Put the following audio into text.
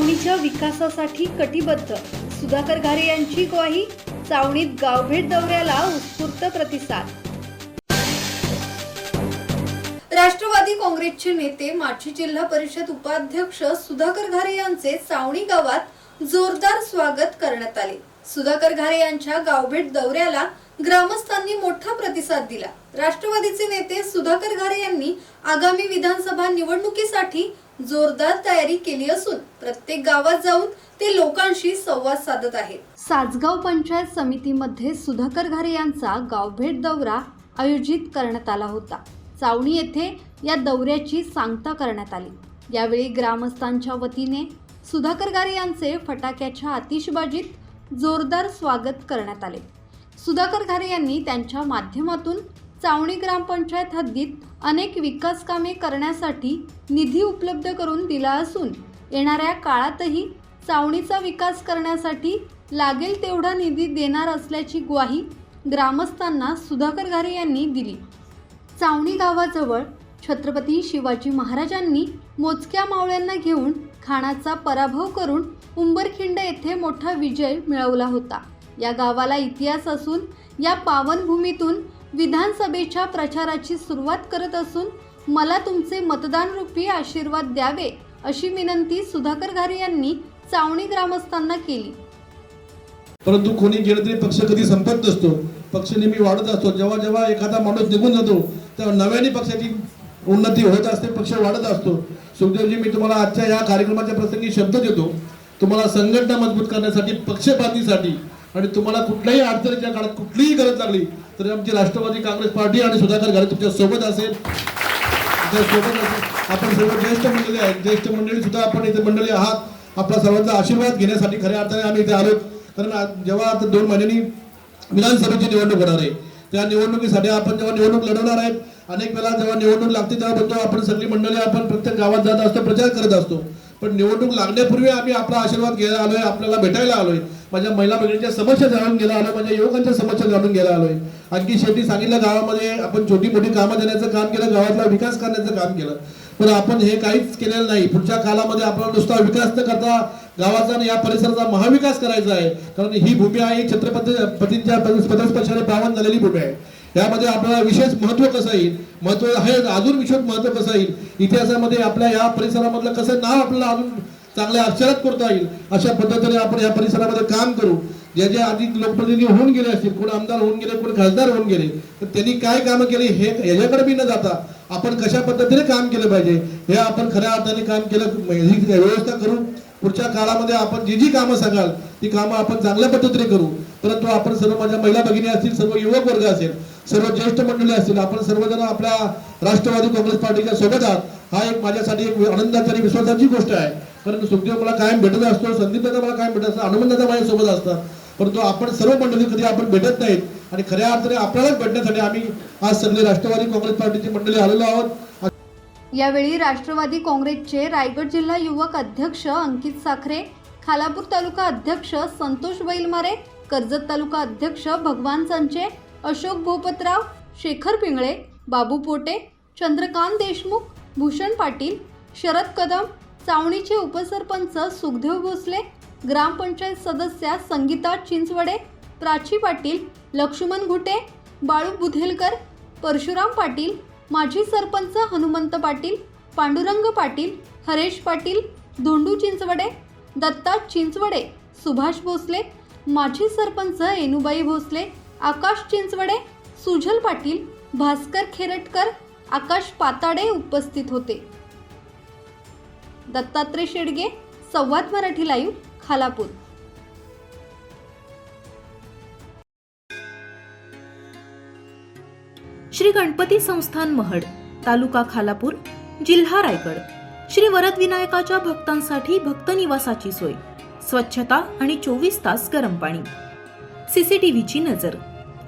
चावणीच्या विकासासाठी कटिबद्ध. सुधाकर घारे यांची ग्वाही चावणीत गावभेट दौऱ्याला उत्स्फूर्त प्रतिसाद. राष्ट्रवादी काँग्रेसचे नेते माची जिल्हा परिषद उपाध्यक्ष सुधाकर घारे यांचे चावणी गावात जोरदार स्वागत करण्यात आले. सुधाकर घारे यांच्या गावभेट दौऱ्याला ग्रामस्थांनी मोठा प्रतिसाद दिला. राष्ट्रवादीचे नेते सुधाकर घारे यांनी आगामी विधानसभा निवडणुकीसाठी जोरदार तयारी केली असून प्रत्येक गावात जाऊन ते लोकांशी संवाद साधत आहेत. सासगाव पंचायत समितीमध्ये सुधाकर घारे यांचा गावभेट दौरा आयोजित करण्यात आला होता. चावणी येथे या दौऱ्याची सांगता करण्यात आली. यावेळी ग्रामस्थांच्या वतीने सुधाकर घारे यांचे फटाक्याच्या आतिषबाजीत जोरदार स्वागत करण्यात आले. सुधाकर घारे यांनी त्यांच्या माध्यमातून चावणी ग्रामपंचायत हद्दीत अनेक विकास कामे करण्यासाठी निधी उपलब्ध करून दिला असून येणाऱ्या काळातही चावणीचा विकास करण्यासाठी लागेल तेवढा निधी देणार असल्याची ग्वाही ग्रामस्थांना सुधाकर घारे यांनी दिली. चावणी गावाजवळ छत्रपती शिवाजी महाराजांनी मोजक्या मावळ्यांना घेऊन खाणाचा पराभव करून उंबरखिंड येथे मोठा विजय मिळवला होता. या गावाला इतिहास असून या पावनभूमीतून विधानसभेच्या प्रचाराची सुरुवात करत असून मला तुमचे मतदान रूपी आशीर्वाद द्यावे अशी विनंती सुधाकर घारे यांनी चावणी ग्रामस्थांना केली. परंतु कोणी गेलं तरी पक्ष कधी संपत नसतो. पक्ष नेहमी वाढत असतो. जेव्हा जेव्हा एखादा माणूस निघून जातो तेव्हा नव्याने पक्षाची उन्नती होत असते पक्ष वाढत असतो. सुखदेवजी मी तुम्हाला आजच्या या कार्यक्रमाच्या प्रसंगी शब्द देतो. तुम्हाला संघटना मजबूत करण्यासाठी पक्षपातीसाठी आणि तुम्हाला कुठल्याही अडचणीच्या काळात कुठलीही गरज लागली तर आमची राष्ट्रवादी काँग्रेस पार्टी आणि सुधाकर घरे तुमच्यासोबत असेल. सोबत असेल. आपण सर्व ज्येष्ठ मंडळी आहेत. ज्येष्ठ मंडळी सुद्धा आपण इथे मंडळी आहात. आपला सर्वांचा आशीर्वाद घेण्यासाठी खऱ्या अर्थाने आम्ही इथे आलो कारण जेव्हा आता दोन महिन्यांनी विधानसभेची निवडणूक होणार आहे. त्या निवडणुकीसाठी आपण जेव्हा निवडणूक लढवणार आहेत अनेक वेळा जेव्हा निवडणूक लागते तेव्हा बोलतो आपण सगळी मंडळी आपण प्रत्येक गावात जात असतो प्रचार करत असतो. पण निवडणूक लागण्यापूर्वी आम्ही आपला आशीर्वाद घ्यायला आलोय आपल्याला भेटायला आलोय. माझ्या महिला भगिनीच्या समस्या जाणून घ्यायला आलोय माझ्या युवकांच्या समस्या जाणून घ्यायला आलोय. आणखी शेवटी सांगितलं गावामध्ये आपण छोटी मोठी कामं देण्याचं काम केलं गावातला विकास करण्याचं काम केलं. पण आपण हे काहीच केलेलं नाही. पुढच्या काळामध्ये आपण नुसता विकास न करता गावाचा आणि या परिसराचा महाविकास करायचा आहे. कारण ही भूमी आहे छत्रपती पतींच्या पदस्पर्शाने पावन झालेली भूमी आहे. यामध्ये आपल्याला विशेष महत्त्व कसं येईल? महत्त्व आहे अजून विशेष महत्त्व कसं येईल? इतिहासामध्ये आपल्या या परिसरामधलं कसं नाव आपल्याला अजून चांगल्या अक्षरात करता येईल? अशा पद्धतीने आपण या परिसरामध्ये काम करू. जे जे आधी लोकप्रतिनिधी होऊन गेले असतील कोण आमदार होऊन गेले कोण खासदार होऊन गेले तर त्यांनी काय कामं केली हे याच्याकडे बी न जाता आपण कशा पद्धतीने काम केलं पाहिजे? हे आपण खऱ्या अर्थाने काम केलं ही व्यवस्था करून पुढच्या काळामध्ये आपण जी जी कामं सांगाल ती कामं आपण चांगल्या पद्धतीने करू. परंतु आपण सर्व माझ्या महिला भगिनी असतील सर्व युवक वर्ग असेल सर्व ज्येष्ठ मंडळी असतील आपण सर्वजण आपल्या राष्ट्रवादी काँग्रेस पार्टीच्या सोबत आहात. हा एक माझ्यासाठी एक आनंदाची आणि विश्वासाची गोष्ट आहे. कारण सुखदेव मला कायम भेटत असतो संदीप दादा मला कायम भेटत असतो हनुमंत माझ्यासोबत असतात. परंतु आपण सर्व मंडळी कधी आपण भेटत नाहीत आणि खऱ्या अर्थाने आपल्यालाच भेटण्यासाठी आम्ही आज सगळे राष्ट्रवादी काँग्रेस पार्टीची मंडळी आलेलो आहोत. यावेळी राष्ट्रवादी काँग्रेसचे रायगड जिल्हा युवक अध्यक्ष अंकित साखरे खालापूर तालुका अध्यक्ष संतोष बैलमारे कर्जत तालुका अध्यक्ष भगवान संचे अशोक भोपतराव शेखर पिंगळे बाबू पोटे चंद्रकांत देशमुख भूषण पाटील शरद कदम चावणीचे उपसरपंच सुखदेव भोसले ग्रामपंचायत सदस्या संगीता चिंचवडे प्राची पाटील लक्ष्मण घुटे बाळू बुधेलकर परशुराम पाटील माजी सरपंच हनुमंत पाटील पांडुरंग पाटील हरेश पाटील धोंडू चिंचवडे दत्ता चिंचवडे सुभाष भोसले माजी सरपंच एनुबाई भोसले आकाश चिंचवडे सुजल पाटील भास्कर खेरटकर आकाश पाताडे उपस्थित होते. दत्तात्रय शेडगे संवाद मराठी लाईव्ह खालापूर. श्री गणपती संस्थान महड तालुका खालापूर जिल्हा रायगड. श्री वरद विनायकाच्या भक्तांसाठी भक्त निवासाची सोय. स्वच्छता आणि चोवीस तास गरम पाणी. सीसीटीव्हीची नजर.